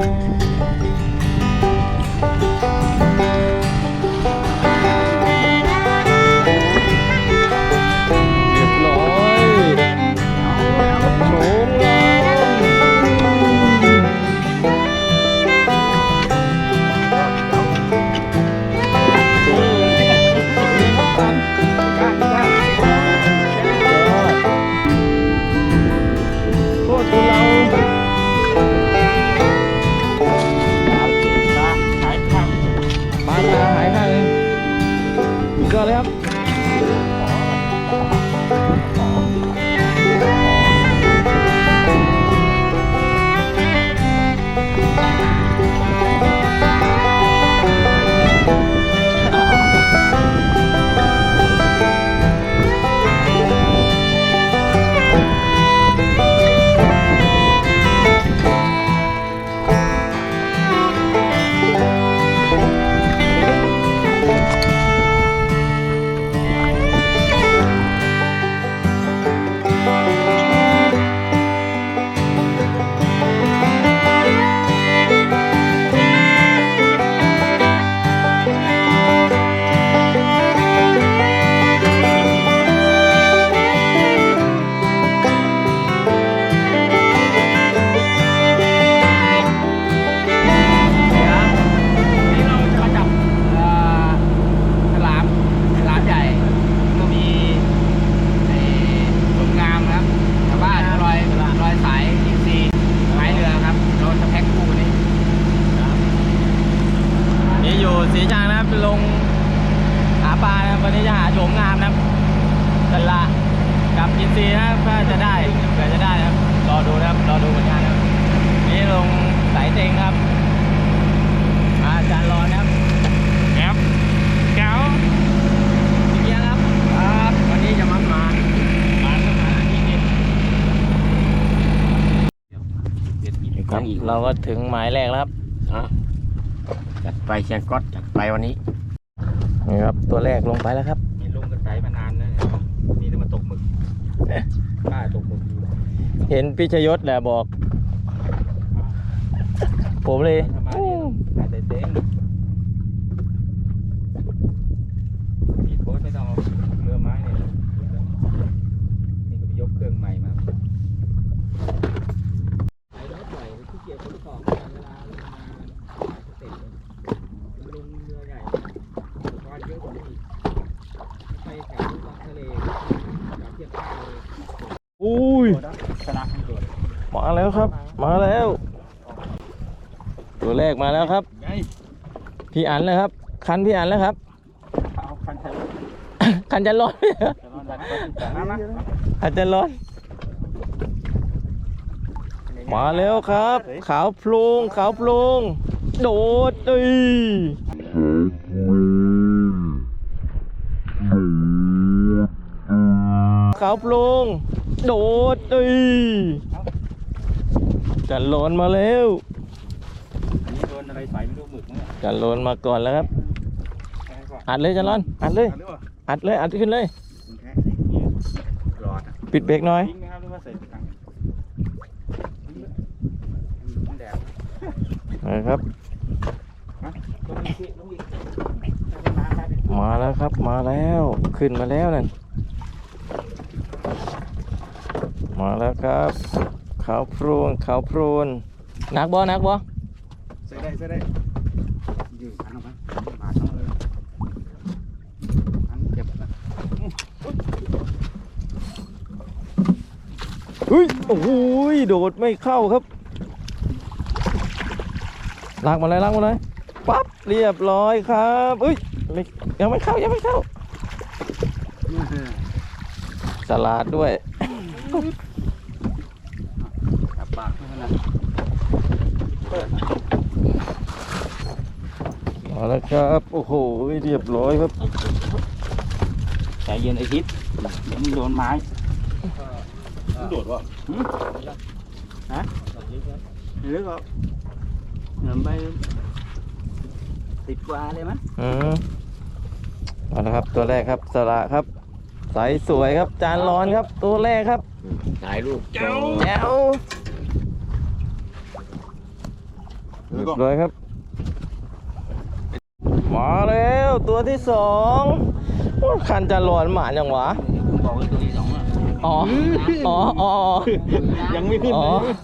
うん。 นี่ วันนี้จะหาโฉมงามนะครับตลากับอินซีนะครับถ้าจะได้เผื่อจะได้นะครับ รอดูนะครับ รอดูผลงานนะครับ นี่ลงสายเต็งครับอาจารย์รอนะครับแก้วแก้วพี่เกียร์ครับ ครับ วันนี้จะมันมามาก็มาที่นี่ครับเราก็ถึงหมายแรกแล้วครับจัดไปเชียงก๊อตจัดไปวันนี้ นี่ครับ ตัวแรกลงไปแล้วครับ ป้าตกหมึกอยู่เห็นพิชยศแหละบอก ผมเลย ทำไมนี่ขายแต่เต็งมีโพสต์ไม่ต้องเอาเรือไม้เนี่ยนี่ก็ไปยกเครื่องใหม่มาไอ้รถใหญ่ที่เกียจขนของเวลาลงมาเสร็จลงเรือใหญ่วานเยอะกว่านี้อีกไปแถวบางทะเลแถวเทียบท่าเลย อุ้ยชนะให้โดดมาแล้วครับ มาแล้ว ตัวแรกมาแล้วครับ ไงพี่อันเลยครับ คันพี่อันแล้วครับ เอาคันไทยคันจะร้อน จะนอนแบบมามาอาจจะร้อน มาแล้วครับ ขาวโพลงขาวโพลงโดดเอ้ยขาวโพลง โดดเอ้ยจันโลนมาแล้วอันนี้โดนอะไรใส่ไม่รู้หมึกเนี่ยจันโลนมาก่อนแล้วครับอัดเลยจันโลนอัดเลย หรือว่าอัดเลย อัดขึ้นเลยคุณแท้เนี่ยหลอดอะปิดเบรกหน่อย ทิ้งไหมครับหรือว่าใส่ถังมันแดดนะครับ ลงอีกสิลงอีกมามาดิมาแล้วครับ มาแล้ว ขึ้นมาแล้วนั่น มาแล้วครับขาวโพรนขาวโพรนหนักบ่หนักบ่ใส่ได้ใส่ได้ยืดอันออกมามาทั้งเลยอันเจ็บนะเฮ้ยโอ้โหยโดดไม่เข้าครับลากมาเลยลากมาเลยปั๊บเรียบร้อยครับเอ้ยไม่ยังไม่เข้ายังไม่เข้าสลาดด้วย จับปากเท่านั้น มาแล้วครับ โอ้โห เรียบร้อยครับใจเย็นไอ้ทิศเดี๋ยวมันโดนไม้โดดวะฮะหรือก็เหมือนไปติดกว่าเลยมั้ยอืมเอาละครับ ตัวแรกครับสละครับใสสวยครับ จานร้อนครับ ตัวแรกครับถ่ายรูปแจ๋ว เดี๋ยวก่อนเลยครับ มาแล้วตัวที่สองโอ้คันจะหลอนหมาอย่างวะคุณบอกว่าตัวที่สองอะอ๋อ อ๋ออ๋อยังไม่ขึ้นอ๋อเลย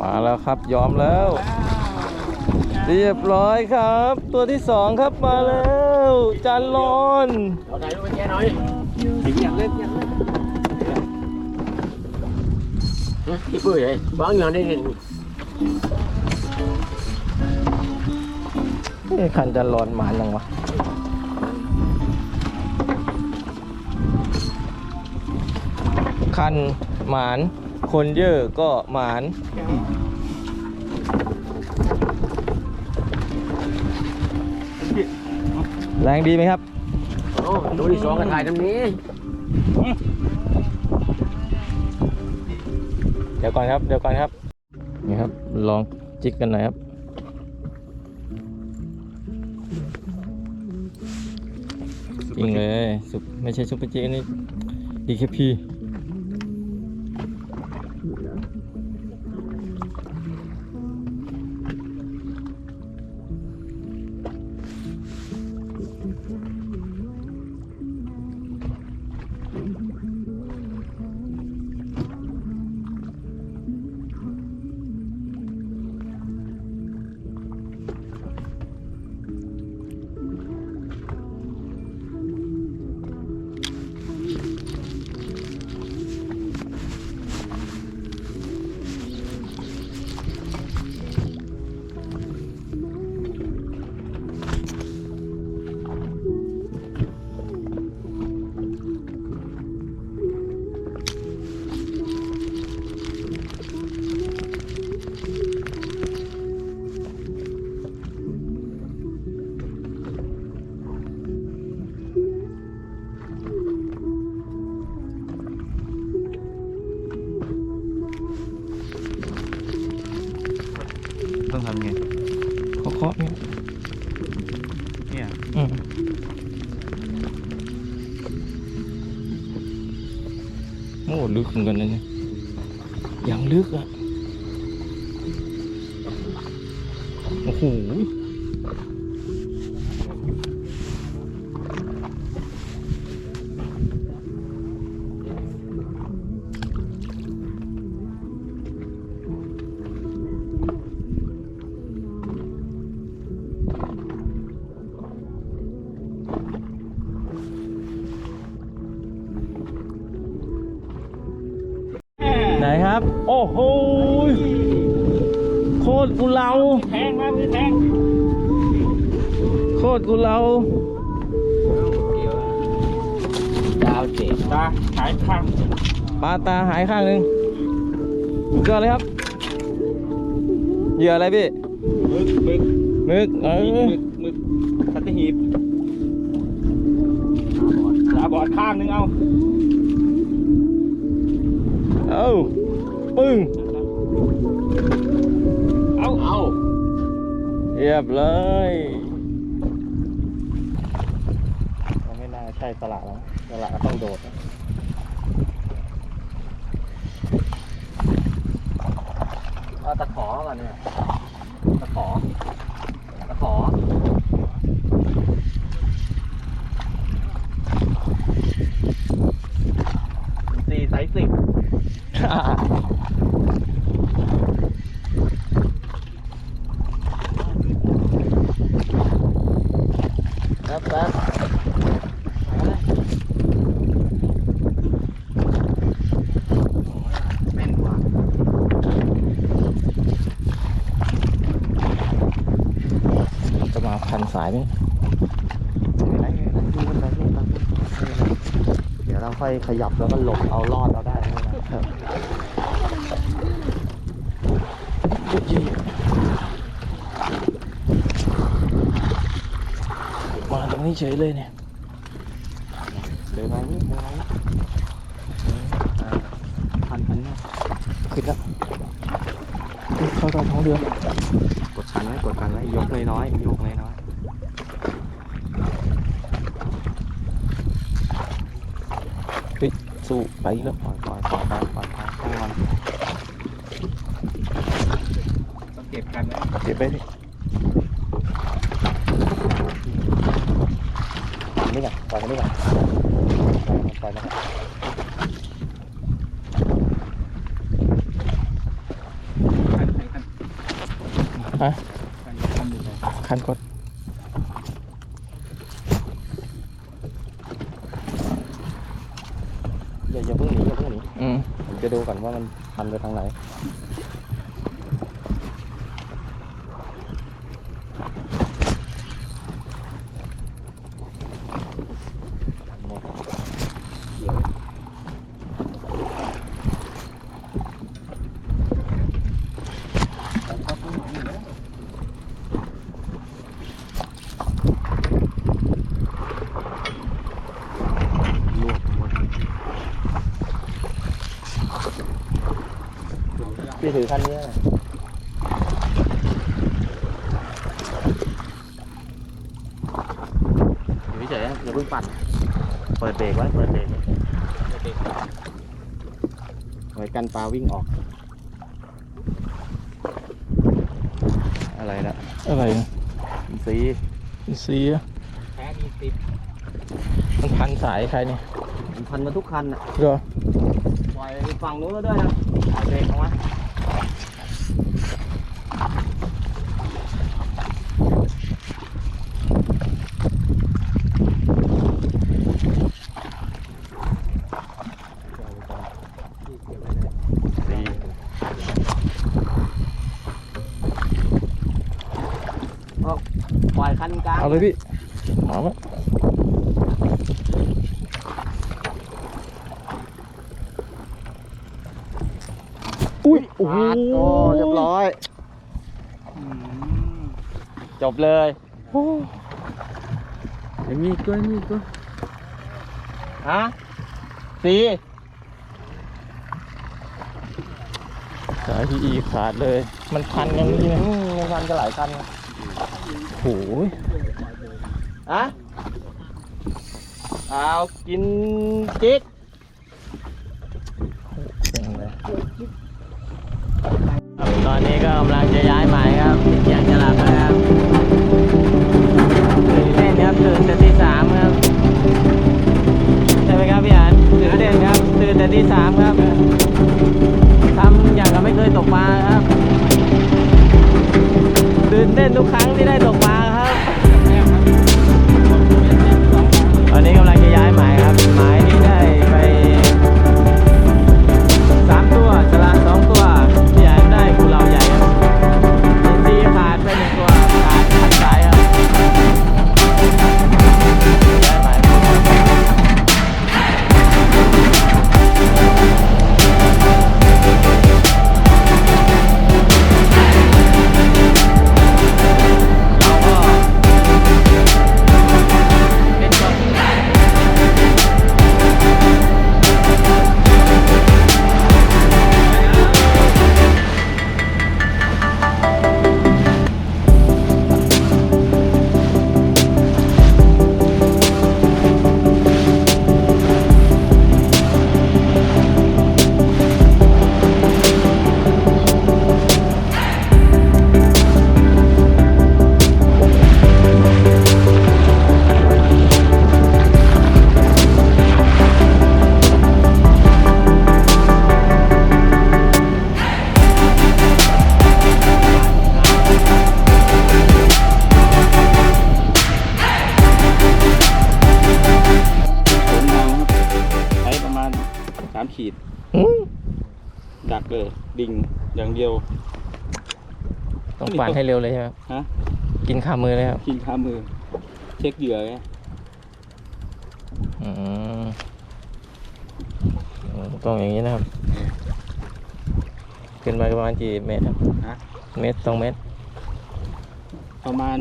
มาแล้วครับยอมแล้ว เรียบร้อยครับ ตัวที่สองครับมาแล้วจานลอนเอาไหนรูปไปแกหน่อยถึงอยากเล่นอยากเล่นพี่ปุ้ยไอ้บ้างยังได้เห็นเอ๊ะคันจะหลอนหมาอย่างวะคันหมาน คนเยอะก็หมานแรงดีไหมครับ โอ้ตัวที่สองก็ถ่ายตรงนี้ เดี๋ยวก่อนครับ เดี๋ยวก่อนครับ นี่ครับ ลองจิกกันหน่อยครับ จริงเลยซุปไม่ใช่ซุปเปอร์จิกอันนี้ดีแคพี ลึกเหมือนกันนะเนี่ยอย่างลึกอะ ปลาตาหายข้างหนึ่งเกิดอะไรครับ เหยื่ออะไรพี่มึกมึกมึกเออมึกมึกสัตหีบตาบอดข้างนึงเอาเอ้าปึ้งเอาเอาเรียบเลยไม่น่าใช่สละแล้วสละต้องโดด เอาตะขอก่อนเนี่ยตะขอตะขอสี่สายสิบ แป๊บแป๊บจะมาพันสาย ไหมเดี๋ยวเราค่อยขยับแล้วก็หลบเอารอดเราได้นะครับมาตรงนี้เฉยเลยเนี่ยเดินมานี่เดินมานี่พันพันนี่ขึ้นแล้วเข้าใต้ท้องเรือกดคันไว้กดคันไว้ยกเลยน้อยยกเลยน้อยๆเฮ้ย สู้ไปอีกแล้วปล่อยปล่อยปล่อยปล่อยปล่อยปล่อยช่างมันต้องเก็บกันนะเก็บไปดิปล่อยไม่ก่อนปล่อยไม่ก่อนปล่อยไม่ก่อนคันคันฮะคันคันอยู่ไหนคันกดอย่าอย่าเพิ่งหนีอย่าเพิ่งหนี อืม ผมจะดูก่อน ว่ามันพันไปทางไหน หมดเดี๋ยวลวกหมด พี่ถือคันนี้นะอยู่เฉยๆนะอย่าเพิ่งปั่นเปิดเบรกไว้เปิดเบรกไว้ไว้กันปลาวิ่งออก อะไรนะอะไรอินซีสีแพ้มีติดมันพันสายใครเนี่ยมันพันมาทุกคันอะเหรอปล่อยฝั่งนู้นก็ด้วยนะปล่อยเบรกออกมาสี่เอาปล่อยคันกลาง เอาเลยพี่เอาไว้อุ้ยโอ้โหเรียบร้อยจบเลยโอ้ยังมีตัวมีตัวฮะสี่สายพีอีขาดเลย มันพันกันนี่อืนะมมีคันก็หลายคัน โอ้ยอะเอากินจิ๊กเจ๋งเลยตอนนี้ก็กำลังจะย้ายหมายครับอยากจะหลับแล้ว ต้องปั่นให้เร็วเลยใช่ไหมครับฮะกินขามือเลยครับกินขามือ เช็คเหยื่อไงอืมต้องอย่างนี้นะครับ ขึ้นไปประมาณกี่เมตรครับฮะเมตรสองเมตร ประมาณ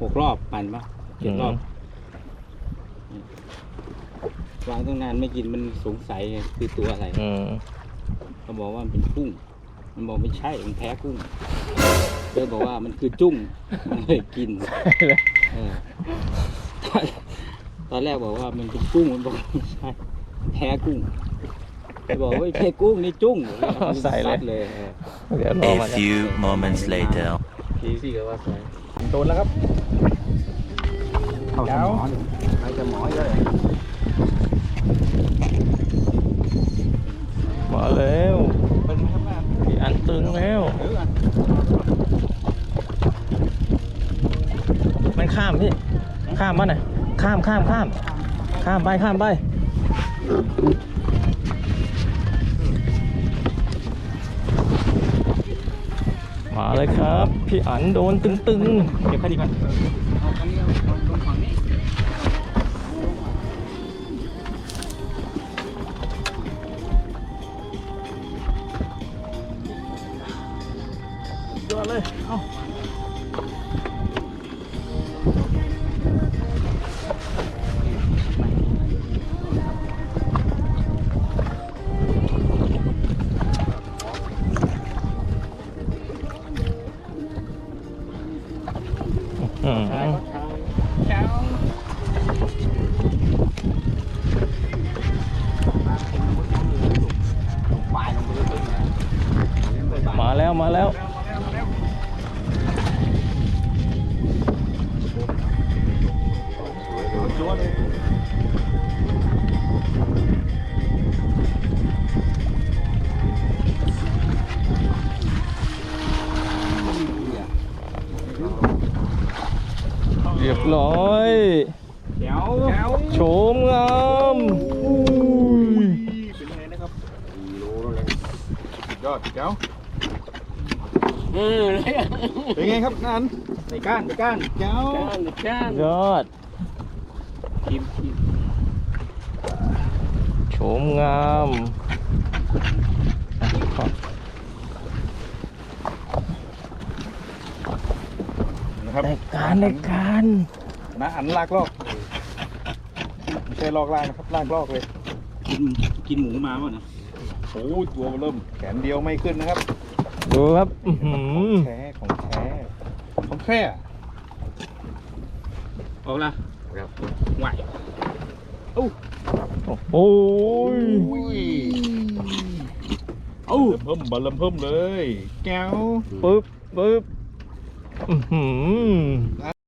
หกรอบปั่นปะเจ็ดรอบวางตั้งนานไม่กินมันสงสัยไงคือตัวอะไรอืมเขาบอกว่ามันเป็นกุ้ง มันบอกไม่ใช่ มันแพ้กุ้งเลยบอกว่ามันคือจุ้งมันเลยกินเออตอนตอนแรกบอกว่ามันเป็นกุ้ง มันบอกไม่ใช่ แพ้กุ้งเลยบอกว่าไม่ใช่กุ้งนี่จุ้งใส่เลยซัดเลยเออ เดี๋ยวรอ A มากัน few moments later. พี่พี่ก็ว่าใส่โดนแล้วครับ เข้าสมองไปสมองเลย มาแล้วเป็นไหมครับแม่พี่ อันตึงแล้ว มันข้ามพี่ ข้ามมาหน่อยข้ามข้ามข้าม ข้ามไปข้ามไป มาเลยครับ พี่อันโดนตึงๆ เก็บแค่นี้ก่อนเอา เอ้า นไงครับนันในก้านในก้านแก้วก้านยอดทีมทีมโฉมงามอะขอนะครับได้การได้การนะอันลากลอกไม่ใช่ลอกลากนะครับลากลอกเลยกินกินหมูมาป่ะนะโอ้ยตัวเริ่มแขนเดียวไม่ขึ้นนะครับ ดูครับอื้อหือแท้ของแท้ ของแท้ออกละไหวโอ้ยเอ้าเพิ่มบอลเริ่มเพิ่มเลย แก้วปึ๊บปึ๊บ อื้อหือ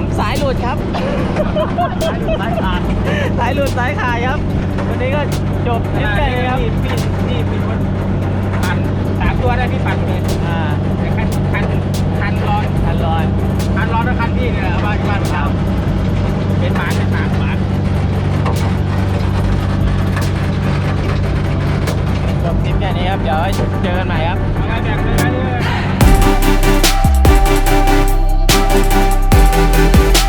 มสายหลุดครับ สายหลุดสายขาดสายหลุดสายขาดครับ วันนี้ก็จบทริปกันเลยครับปีนปีนปีนมันปั่นสามตัวได้พี่ปั่นเลยอ่าแต่คันคันคันร้อนคันร้อนคันร้อนแล้วคันพี่เนี่ยบ้านบ้านเราเป็นหมาเป็นหมาหมาจบคลิปแค่นี้ครับ เดี๋ยวเจอกันใหม่ครับ Thank you. Thank